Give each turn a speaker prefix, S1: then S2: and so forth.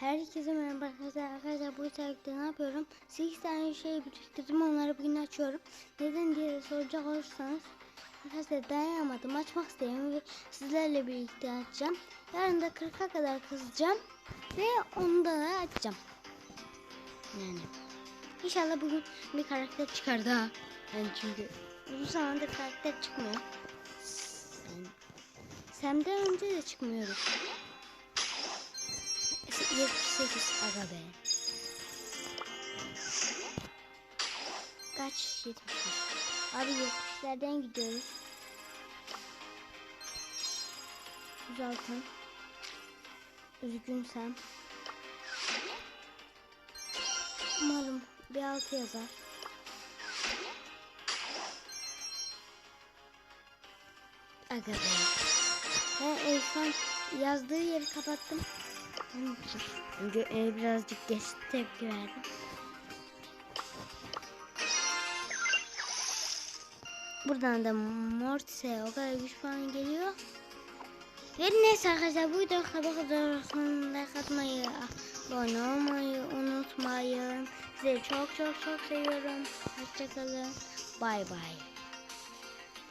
S1: Herkese merhaba arkadaşlar. Arkadaşlar bu içerikte ne yapıyorum? 8 tane şey biriktirdim. Onları bugün açıyorum. Neden diye soracak olursanız arkadaşlar dayanamadım. Açmak istedim ve sizlerle birlikte açacağım. Yarın da 40'a kadar kızacağım. Ve onu da açacağım. Yani. İnşallah bugün bir karakter çıkar daha. Yani çünkü uzun zamandır karakter çıkmıyor. Yani Sem'den önce de çıkmıyordu. 78 aga be. Kaç 70. Abi 70'lerden gidiyoruz. 106. Üzgünsem. Umarım bir altı yazar. Aga be. Ben en son yazdığı yeri kapattım. E, birazcık geç tepki verdim. Buradan da Mortis'e o kadar güç puanı geliyor. Ve neyse arkadaşlar bu videoyu kadar sonunda katmayı, abone olmayı unutmayın. Sizi çok çok çok seviyorum. Hoşçakalın. Bay bay.